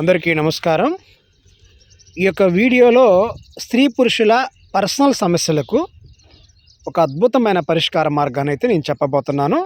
అందరికీ నమస్కారం. ఈ యొక్క వీడియోలో స్త్రీ పురుషుల పర్సనల్ సమస్యలకు ఒక అద్భుతమైన పరిష్కార మార్గాన్ని అయితే నేను చెప్పబోతున్నాను.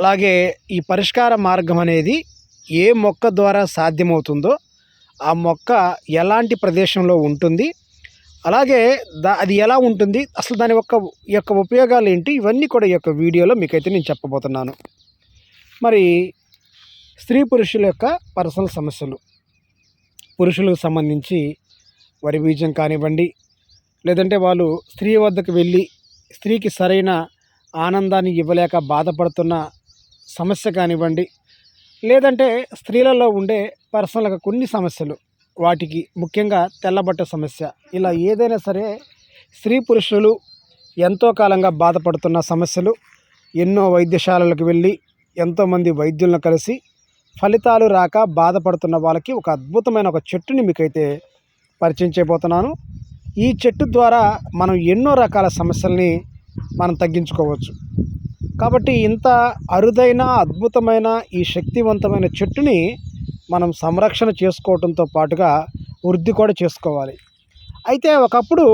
అలాగే ఈ పరిష్కార మార్గం అనేది ఏ మొక్క ద్వారా సాధ్యమవుతుందో ఆ మొక్క ఎలాంటి ప్రదేశంలో ఉంటుంది అలాగే దా అది ఎలా ఉంటుంది అసలు దాని యొక్క యొక్క ఉపయోగాలు ఏంటి ఇవన్నీ కూడా ఈ యొక్క వీడియోలో మీకైతే నేను చెప్పబోతున్నాను. మరి స్త్రీ పురుషుల యొక్క పర్సనల్ సమస్యలు. పురుషులకు సంబంధించి వరి బీజం కానివ్వండి లేదంటే వాళ్ళు స్త్రీ వద్దకు వెళ్ళి స్త్రీకి సరైన ఆనందాన్ని ఇవ్వలేక బాధపడుతున్న సమస్య కానివ్వండి లేదంటే స్త్రీలలో ఉండే పర్సనల్గా కొన్ని సమస్యలు వాటికి ముఖ్యంగా తెల్లబట్ట సమస్య. ఇలా ఏదైనా సరే స్త్రీ పురుషులు ఎంతో కాలంగా బాధపడుతున్న సమస్యలు ఎన్నో వైద్యశాలలకు వెళ్ళి ఎంతోమంది వైద్యులను కలిసి ఫలితాలు రాక బాధపడుతున్న వాళ్ళకి ఒక అద్భుతమైన ఒక చెట్టుని మీకైతే పరిచయం చేయబోతున్నాను. ఈ చెట్టు ద్వారా మనం ఎన్నో రకాల సమస్యల్ని మనం తగ్గించుకోవచ్చు. కాబట్టి ఇంత అరుదైన అద్భుతమైన ఈ శక్తివంతమైన చెట్టుని మనం సంరక్షణ చేసుకోవడంతో పాటుగా వృద్ధి కూడా చేసుకోవాలి. అయితే ఒకప్పుడు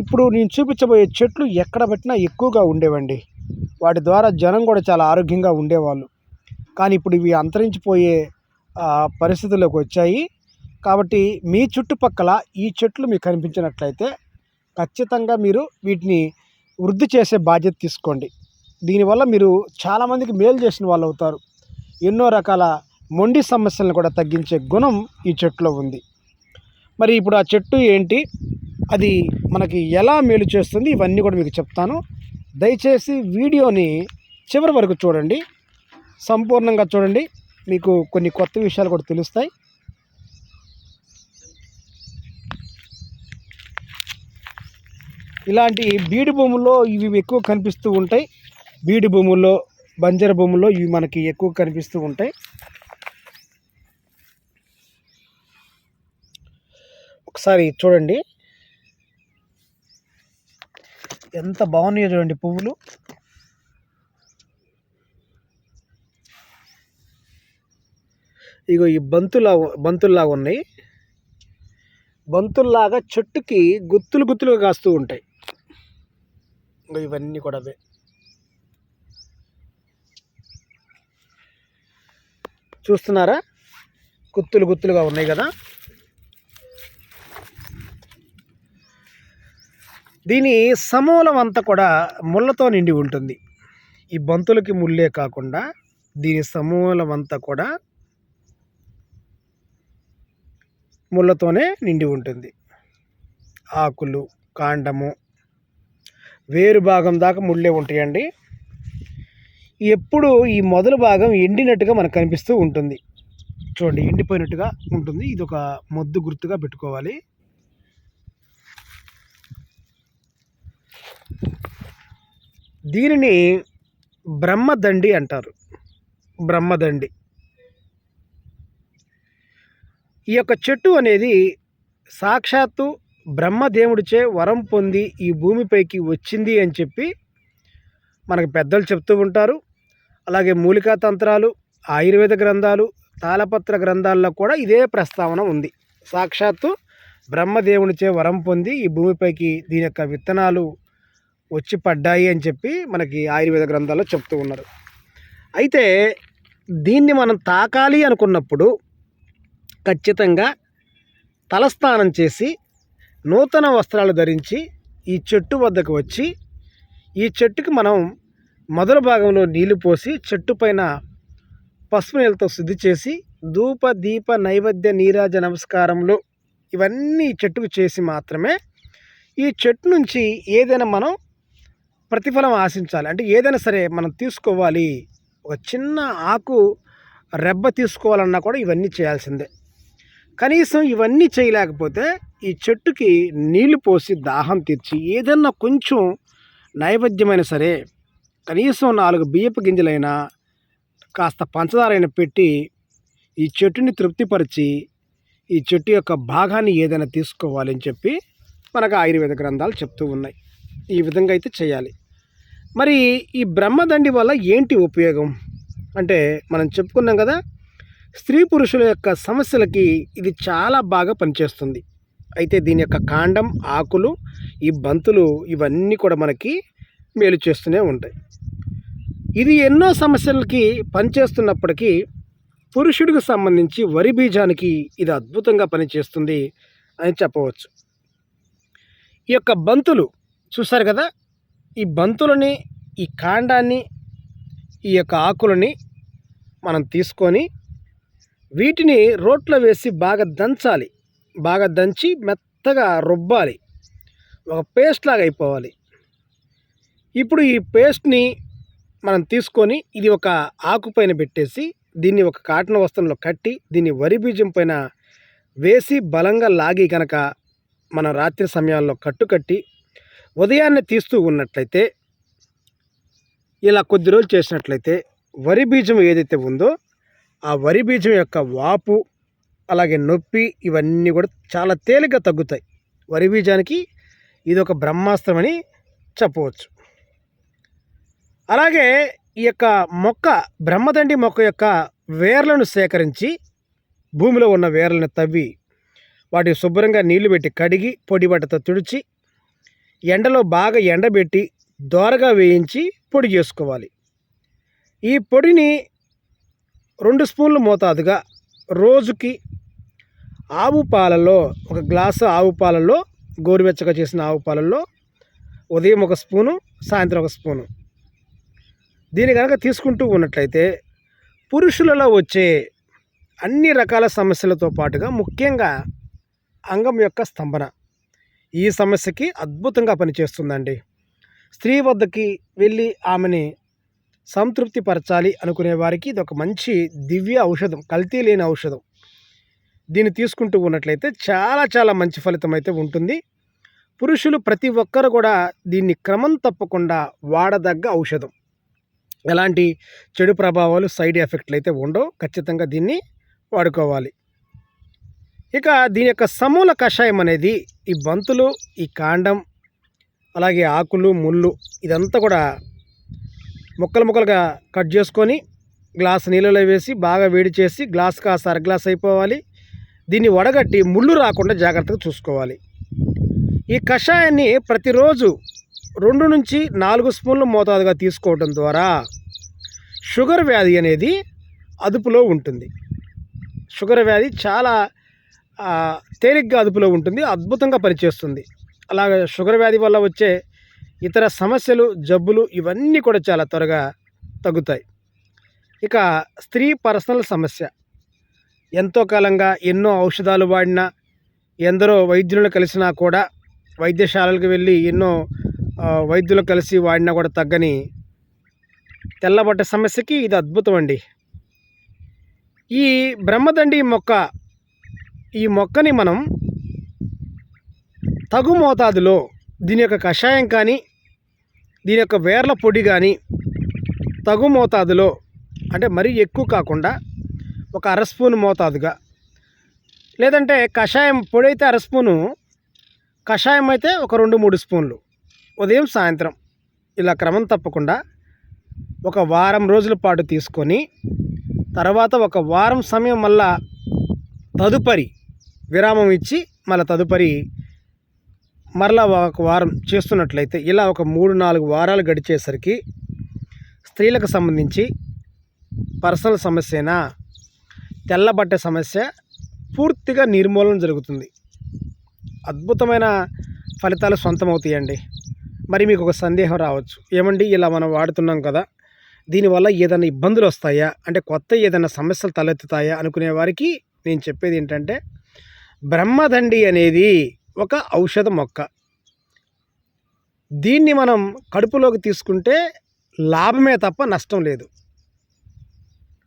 ఇప్పుడు నేను చూపించబోయే చెట్లు ఎక్కడ పెట్టినా ఎక్కువగా ఉండేవండి. వాటి ద్వారా జనం కూడా చాలా ఆరోగ్యంగా ఉండేవాళ్ళు. కానీ ఇప్పుడు ఇవి అంతరించిపోయే పరిస్థితుల్లోకి వచ్చాయి. కాబట్టి మీ చుట్టుపక్కల ఈ చెట్లు మీకు కనిపించినట్లయితే ఖచ్చితంగా మీరు వీటిని వృద్ధి చేసే బాధ్యత తీసుకోండి. దీనివల్ల మీరు చాలామందికి మేలు చేసిన వాళ్ళు అవుతారు. ఎన్నో రకాల మొండి సమస్యలను కూడా తగ్గించే గుణం ఈ చెట్టులో ఉంది. మరి ఇప్పుడు ఆ చెట్టు ఏంటి? అది మనకి ఎలా మేలు చేస్తుంది? ఇవన్నీ కూడా మీకు చెప్తాను. దయచేసి వీడియోని చివరి వరకు చూడండి. సంపూర్ణంగా చూడండి. మీకు కొన్ని కొత్త విషయాలు కూడా తెలుస్తాయి. ఇలాంటి బీడు భూముల్లో ఇవి ఎక్కువ కనిపిస్తూ ఉంటాయి. బీడు భూముల్లో బంజర భూముల్లో ఇవి మనకి ఎక్కువ కనిపిస్తూ ఉంటాయి. ఒకసారి చూడండి. ఎంత బాగున్నాయో చూడండి పువ్వులు. ఇగో ఈ బంతులా బంతుల్లాగా ఉన్నాయి. బంతుల్లాగా చెట్టుకి గుత్తులు గుత్తులుగా కాస్తూ ఉంటాయి. ఇగో ఇవన్నీ కూడా అవే. చూస్తున్నారా? గుత్తులు గుత్తులుగా ఉన్నాయి కదా. దీని సమూలం అంతా కూడా ముళ్ళతో నిండి ఉంటుంది. ఈ బంతులకి ముళ్ళే కాకుండా దీని సమూలం అంతా కూడా ముళ్ళతోనే నిండి ఉంటుంది. ఆకులు కాండము వేరు భాగం దాకా ముళ్ళే ఉంటాయండి. ఎప్పుడు ఈ మొదలు భాగం ఎండినట్టుగా మనకు కనిపిస్తూ ఉంటుంది. చూడండి ఎండిపోయినట్టుగా ఉంటుంది. ఇది ఒక మొద్దు గుర్తుగా పెట్టుకోవాలి. దీనిని బ్రహ్మదండి అంటారు. బ్రహ్మదండి. ఈ యొక్క చెట్టు అనేది సాక్షాత్తు బ్రహ్మదేవుడిచే వరం పొంది ఈ భూమిపైకి వచ్చింది అని చెప్పి మనకు పెద్దలు చెప్తూ ఉంటారు. అలాగే మూలికా తంత్రాలు ఆయుర్వేద గ్రంథాలు తాళపత్ర గ్రంథాల్లో కూడా ఇదే ప్రస్తావన ఉంది. సాక్షాత్తు బ్రహ్మదేవునిచే వరం పొంది ఈ భూమిపైకి దీని యొక్క విత్తనాలు వచ్చి పడ్డాయి అని చెప్పి మనకి ఆయుర్వేద గ్రంథాల్లో చెప్తూ ఉన్నారు. అయితే దీన్ని మనం తాకాలి అనుకున్నప్పుడు ఖచ్చితంగా తలస్నానం చేసి నూతన వస్త్రాలు ధరించి ఈ చెట్టు వద్దకు వచ్చి ఈ చెట్టుకి మనం మొదల భాగంలో నీళ్ళు పోసి చెట్టు పైన పసుపు నీళ్ళతో శుద్ధి చేసి ధూప దీప నైవేద్య నీరాజ నమస్కారంలో ఇవన్నీ చెట్టుకు చేసి మాత్రమే ఈ చెట్టు నుంచి ఏదైనా మనం ప్రతిఫలం ఆశించాలి. అంటే ఏదైనా సరే మనం తీసుకోవాలి. ఒక చిన్న ఆకు రెబ్బ తీసుకోవాలన్నా కూడా ఇవన్నీ చేయాల్సిందే. కనీసం ఇవన్నీ చేయలేకపోతే ఈ చెట్టుకి నీళ్ళు పోసి దాహం తీర్చి ఏదన్నా కొంచెం నైవేద్యమైన సరే కనీసం నాలుగు బియ్యపు గింజలైనా కాస్త పంచదారైనా పెట్టి ఈ చెట్టుని తృప్తిపరిచి ఈ చెట్టు యొక్క భాగాన్ని ఏదైనా తీసుకోవాలి అని చెప్పి మనకు ఆయుర్వేద గ్రంథాలు చెప్తూ ఉన్నాయి. ఈ విధంగా అయితే చేయాలి. మరి ఈ బ్రహ్మదండి వల్ల ఏంటి ఉపయోగం? అంటే మనం చెప్పుకున్నాం కదా స్త్రీ పురుషుల యొక్క సమస్యలకి ఇది చాలా బాగా పనిచేస్తుంది. అయితే దీని యొక్క కాండం ఆకులు ఈ బంతులు ఇవన్నీ కూడా మనకి మేలు చేస్తూనే ఉంటాయి. ఇది ఎన్నో సమస్యలకి పనిచేస్తున్నప్పటికీ పురుషుడికి సంబంధించి వరి బీజానికి ఇది అద్భుతంగా పనిచేస్తుంది అని చెప్పవచ్చు. ఈ యొక్క బంతులు చూసారు కదా? ఈ బంతులని ఈ కాండాన్ని ఈ యొక్క ఆకులని మనం తీసుకొని వీటిని రోట్లో వేసి బాగా దంచాలి. బాగా దంచి మెత్తగా రుబ్బాలి. ఒక పేస్ట్ లాగా అయిపోవాలి. ఇప్పుడు ఈ పేస్ట్ని మనం తీసుకొని ఇది ఒక ఆకు పైన పెట్టేసి దీన్ని ఒక కాటన్ వస్త్రంలో కట్టి దీన్ని వరి బీజం పైన వేసి బలంగా లాగి కనుక మన రాత్రి సమయాల్లో కట్టుకట్టి ఉదయాన్నే తీస్తూ ఉన్నట్లయితే ఇలా కొద్ది రోజులు చేసినట్లయితే వరి బీజం ఏదైతే ఉందో ఆ వరి బీజం యొక్క వాపు అలాగే నొప్పి ఇవన్నీ కూడా చాలా తేలిగ్గా తగ్గుతాయి. వరి బీజానికి ఇది ఒక బ్రహ్మాస్త్రం అని చెప్పవచ్చు. అలాగే ఈ యొక్క మొక్క బ్రహ్మదండి మొక్క యొక్క వేర్లను సేకరించి భూమిలో ఉన్న వేర్లను తవ్వి వాటి శుభ్రంగా నీళ్ళు పెట్టి కడిగి పొడి బట్టతో తుడిచి ఎండలో బాగా ఎండబెట్టి దోరగా వేయించి పొడి చేసుకోవాలి. ఈ పొడిని రెండు స్పూన్లు మోతాదుగా రోజుకి ఆవు పాలలో ఒక గ్లాసు ఆవు పాలలో గోరువెచ్చగా చేసిన ఆవు పాలల్లో ఉదయం ఒక స్పూను సాయంత్రం ఒక స్పూను. దీన్ని కనుక తీసుకుంటూ ఉన్నట్లయితే పురుషులలో వచ్చే అన్ని రకాల సమస్యలతో పాటుగా ముఖ్యంగా అంగం యొక్క స్తంభన ఈ సమస్యకి అద్భుతంగా పనిచేస్తుందండి. స్త్రీ వద్దకి వెళ్ళి ఆమెని సంతృప్తి పరచాలి అనుకునే వారికి ఇది ఒక మంచి దివ్య ఔషధం కల్తీ లేని ఔషధం. దీన్ని తీసుకుంటూ ఉన్నట్లయితే చాలా చాలా మంచి ఫలితం అయితే ఉంటుంది. పురుషులు ప్రతి ఒక్కరు కూడా దీన్ని క్రమం తప్పకుండా వాడదగ్గ ఔషధం. ఎలాంటి చెడు ప్రభావాలు సైడ్ ఎఫెక్ట్లు అయితే ఉండవు. ఖచ్చితంగా దీన్ని వాడుకోవాలి. ఇక దీని యొక్క సమూల కషాయం అనేది ఈ బంతులు ఈ కాండం అలాగే ఆకులు ముళ్ళు ఇదంతా కూడా ముక్కలు ముక్కలుగా కట్ చేసుకొని గ్లాస్ నీళ్ళలో వేసి బాగా వేడి చేసి గ్లాస్ కాస్త అరగ్లాస్ అయిపోవాలి. దీన్ని వడగట్టి ముళ్ళు రాకుండా జాగ్రత్తగా చూసుకోవాలి. ఈ కషాయాన్ని ప్రతిరోజు రెండు నుంచి నాలుగు స్పూన్లు మోతాదుగా తీసుకోవడం ద్వారా షుగర్ వ్యాధి అనేది అదుపులో ఉంటుంది. షుగర్ వ్యాధి చాలా తేలిగ్గా అదుపులో ఉంటుంది అద్భుతంగా పనిచేస్తుంది. అలాగే షుగర్ వ్యాధి వల్ల వచ్చే ఇతర సమస్యలు జబ్బులు ఇవన్నీ కూడా చాలా త్వరగా తగ్గుతాయి. ఇక స్త్రీ పర్సనల్ సమస్య. ఎంతో కాలంగా ఎన్నో ఔషధాలు వాడినా ఎందరో వైద్యులను కలిసినా కూడా వైద్యశాలలకు వెళ్ళి ఎన్నో వైద్యులు కలిసి వాడినా కూడా తగ్గని తెల్లబట్ట సమస్యకి ఇది అద్భుతం అండి. ఈ బ్రహ్మదండి మొక్క ఈ మొక్కని మనం తగు మోతాదులో దీని యొక్క కషాయం కానీ దీని యొక్క వేర్ల పొడి కానీ తగు మోతాదులో అంటే మరీ ఎక్కువ కాకుండా ఒక అర స్పూన్ మోతాదుగా. లేదంటే కషాయం పొడి అయితే అర స్పూను కషాయం అయితే ఒక రెండు మూడు స్పూన్లు. ఉదయం సాయంత్రం ఇలా క్రమం తప్పకుండా ఒక వారం రోజుల పాటు తీసుకొని తర్వాత ఒక వారం సమయం మళ్ళా తదుపరి విరామం ఇచ్చి మళ్ళీ తదుపరి మరలా ఒక వారం చేస్తున్నట్లయితే ఇలా ఒక మూడు నాలుగు వారాలు గడిచేసరికి స్త్రీలకు సంబంధించి పర్సనల్ సమస్యనా తెల్లబట్టే సమస్య పూర్తిగా నిర్మూలన జరుగుతుంది. అద్భుతమైన ఫలితాలు సొంతమవుతాయండి మరి మీకు ఒక సందేహం రావచ్చు. ఏమండి ఇలా మనం వాడుతున్నాం కదా దీనివల్ల ఏదైనా ఇబ్బందులు వస్తాయా? అంటే కొత్త ఏదైనా సమస్యలు తలెత్తుతాయా? అనుకునే వారికి నేను చెప్పేది ఏంటంటే బ్రహ్మదండి అనేది ఒక ఔషధ మొక్క. దీన్ని మనం కడుపులోకి తీసుకుంటే లాభమే తప్ప నష్టం లేదు.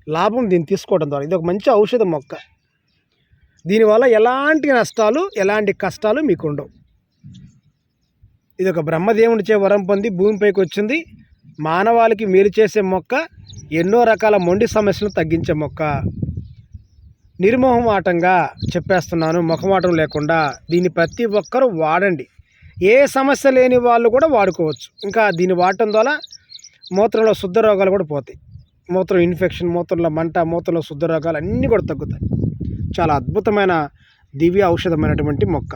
లాభం దీన్ని తీసుకోవడం ద్వారా. ఇది ఒక మంచి ఔషధ మొక్క. దీనివల్ల ఎలాంటి నష్టాలు ఎలాంటి కష్టాలు మీకు ఉండవు ఇది ఒక బ్రహ్మదేవునిచే వరం పొంది భూమిపైకి వచ్చింది. మానవాళికి మేలు చేసే మొక్క ఎన్నో రకాల మొండి సమస్యలను తగ్గించే మొక్క. నిర్మోహమాటంగా చెప్పేస్తున్నాను ముఖమాటం లేకుండా. దీన్ని ప్రతి ఒక్కరూ వాడండి. ఏ సమస్య లేని వాళ్ళు కూడా వాడుకోవచ్చు. ఇంకా దీన్ని వాడటం ద్వారా మూత్రంలో శుద్ధ రోగాలు కూడా పోతాయి. మూత్రం ఇన్ఫెక్షన్ మూత్రంలో మంట మూత్రంలో శుద్ధ రోగాలు అన్నీ కూడా తగ్గుతాయి. చాలా అద్భుతమైన దివ్య ఔషధమైనటువంటి మొక్క.